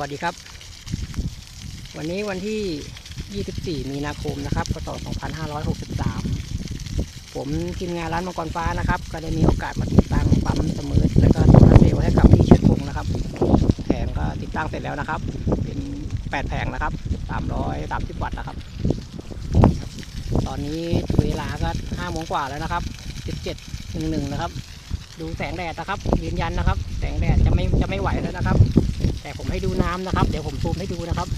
วัสดีครับ วันนี้วันที่ 24 มีนาคมนะครับพศ2563 ผมทีมงานร้านมังกรฟ้านะครับ ก็ได้มีโอกาสมาติดตั้งปั๊มเสมอแล้วก็ตัวเซลล์ให้กับพี่เชิดพงนะครับ แผงก็ติดตั้งเสร็จแล้วนะครับ เป็น 8 แผงนะครับ 330 วัตต์นะครับ ตอนนี้เวลาก็5โมงกว่าแล้วนะครับ 17.11 นะครับ ดูแสงแดดนะครับยืนยันนะครับ แสงแดดจะไม่จะไม่ไหวแล้วนะครับ แต่ผมให้ดูน้ำนะครับ เดี๋ยวผมซูมให้ดูนะครับ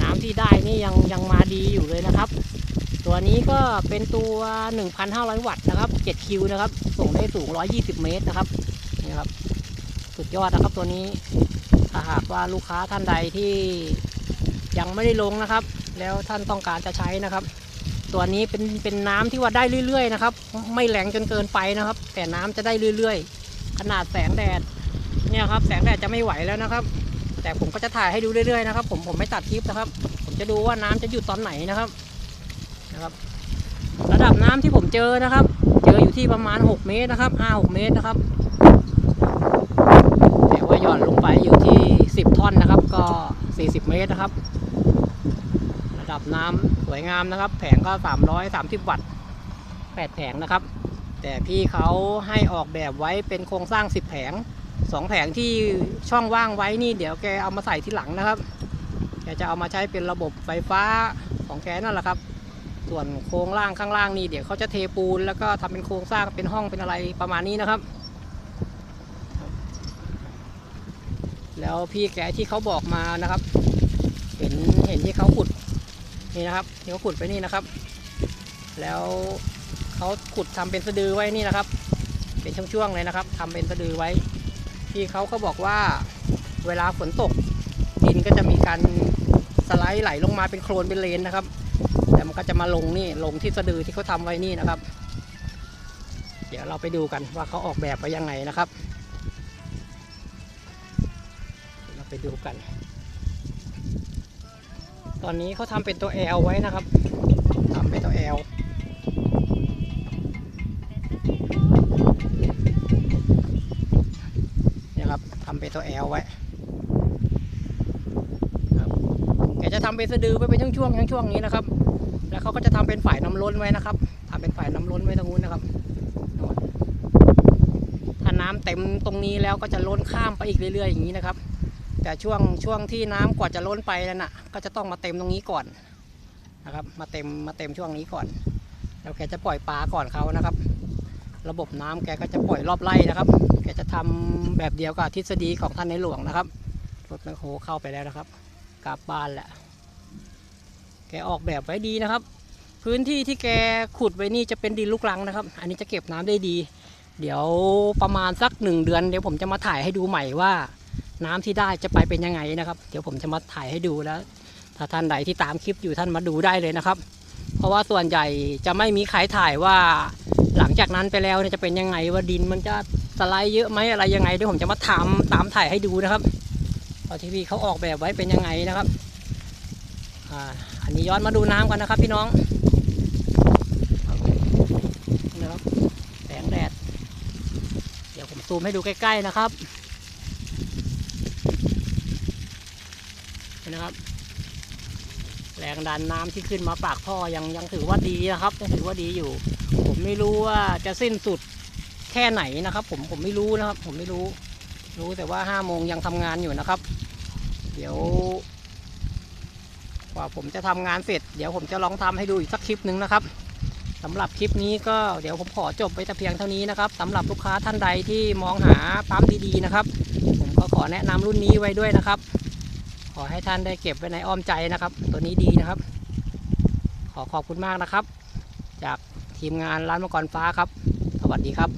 น้ำที่ได้นี่ยังยังมาดีอยู่เลยนะครับ ตัวนี้ก็เป็นตัว 1,500 วัตต์นะครับ7คิวนะครับ ส่งได้สูง 120 เมตรนะครับนี่ครับ สุดยอดนะครับตัวนี้ถ้าหากว่าลูกค้าท่านใดที่ยังไม่ได้ลงนะครับ แล้วท่านต้องการจะใช้นะครับ ตัวนี้เป็นเป็นน้ำที่ว่าได้เรื่อยๆนะครับ ไม่แรงจนเกินไปนะครับ แต่น้ำจะได้เรื่อยๆ ขนาดแสงแดดเนี่ยครับแสงแดดจะไม่ไหวแล้วนะครับ แต่ผมก็จะถ่ายให้ดูเรื่อยๆนะครับ ผมผมไม่ตัดคลิปนะครับ ผมจะดูว่าน้ำจะหยุดตอนไหนนะครับนะครับ ระดับน้ำที่ผมเจอนะครับ เจออยู่ที่ประมาณ 6 เมตรนะครับ5-6เมตรนะครับแต่ว่าหย่อนลงไปอยู่ที่ 10 ท่อนนะครับ ก็ 40 เมตรนะครับ ระดับน้ำสวยงามนะครับ แผงก็ 330 วัตต์8แผงนะครับ แต่พี่เขาให้ออกแบบไว้เป็นโครงสร้าง 10 แผง 2แผงที่ช่องว่างไว้นี่เดี๋ยวแกเอามาใส่ที่หลังนะครับแกจะเอามาใช้เป็นระบบไฟฟ้าของแกนั่นแหละครับ ส่วนโครงล่างข้างล่างนี่เดี๋ยวเขาจะเทปูน แล้วก็ทำเป็นโครงสร้างเป็นห้องเป็นอะไรประมาณนี้นะครับ แล้วพี่แกที่เขาบอกมานะครับ เห็นเห็นที่เขาขุดนี่นะครับที่เขาขุดไปนี่นะครับ แล้วเขาขุดทำเป็นสะดือไว้นี่นะครับ เป็นช่วงๆเลยนะครับทำเป็นสะดือไว้ พี่เขาก็บอกว่าเวลาฝนตกดินก็จะมีการสไลด์ไหลลงมาเป็นโคลนเป็นเลนนะครับ แต่มันก็จะมาลงนี่ลงที่สะดือที่เขาทำไว้นี่นะครับ เดี๋ยวเราไปดูกันว่าเขาออกแบบไว้ยังไงนะครับ เราไปดูกัน ตอนนี้เขาทำเป็นตัว L ไว้นะครับ เป็นตัว L ไว้ครับแกจะทำเป็นสะดือไว้เป็นช่วงๆช่วงๆนี้นะครับ แล้วเขาก็จะทำเป็นฝ่ายน้ำล้นไว้นะครับทำเป็นฝ่ายน้ำล้นไว้ตรงนู้นนะครับถ้าน้ำเต็มตรงนี้แล้วก็จะล้นข้ามไปอีกเรื่อย ๆ อย่างนี้นะครับ แต่ช่วงช่วงที่น้ำกว่าจะล้นไปนั่นน่ะ ก็จะต้องมาเต็มตรงนี้ก่อนนะครับ มาเต็มมาเต็มช่วงนี้ก่อน แล้วแกจะปล่อยปลาก่อนเขานะครับ ระบบน้ำแกก็จะปล่อยรอบไร่นะครับ แกจะทำแบบเดียวกับทฤษฎีของท่านในหลวงนะครับ รถแมคโครเข้าไปแล้วนะครับ กลับบ้านแหละ แกออกแบบไว้ดีนะครับ พื้นที่ที่แกขุดไว้นี่จะเป็นดินลูกรังนะครับ อันนี้จะเก็บน้ำได้ดี เดี๋ยวประมาณสักหนึ่งเดือน เดี๋ยวผมจะมาถ่ายให้ดูใหม่ว่า น้ำที่ได้จะไปเป็นยังไงนะครับ เดี๋ยวผมจะมาถ่ายให้ดูแล้ว ถ้าท่านใดที่ตามคลิปอยู่ท่านมาดูได้เลยนะครับ เพราะว่าส่วนใหญ่จะไม่มีใครถ่ายว่า หลังจากนั้นไปแล้วเนี่ยจะเป็นยังไงว่าดินมันจะสไลด์เยอะไหมอะไรยังไงเดี๋ยวผมจะมาทำตามถ่ายให้ดูนะครับพอทีวีเขาออกแบบไว้เป็นยังไงนะครับอ่าอันนี้ย้อนมาดูน้ำกันนะครับพี่น้องนะครับแสงแดด เดี๋ยวผมซูมให้ดูใกล้ ๆนะครับเห็นนะครับ แรงดันน้ำที่ขึ้นมาปากท่อยังยังถือว่าดีนะครับยังถือว่าดีอยู่ ผมไม่รู้ว่าจะสิ้นสุดแค่ไหนนะครับ ผมผมไม่รู้นะครับ ผมไม่รู้ รู้แต่ว่าห้าโมงยังทำงานอยู่นะครับ เดี๋ยวกว่าผมจะทำงานเสร็จ เดี๋ยวผมจะลองทำให้ดูอีกสักคลิปหนึ่งนะครับสำหรับคลิปนี้ก็เดี๋ยวผมขอจบไปแต่เพียงเท่านี้นะครับสำหรับลูกค้าท่านใดที่มองหาปั๊มดีๆนะครับ ผมก็ขอแนะนำรุ่นนี้ไว้ด้วยนะครับ อให้ท่านได้เก็บไว้ในอ้อมใจนะครับ ตัวนี้ดีนะครับ ขอขอบคุณมากนะครับ จากทีมงานร้านมังกรฟ้าครับ สวัสดีครับ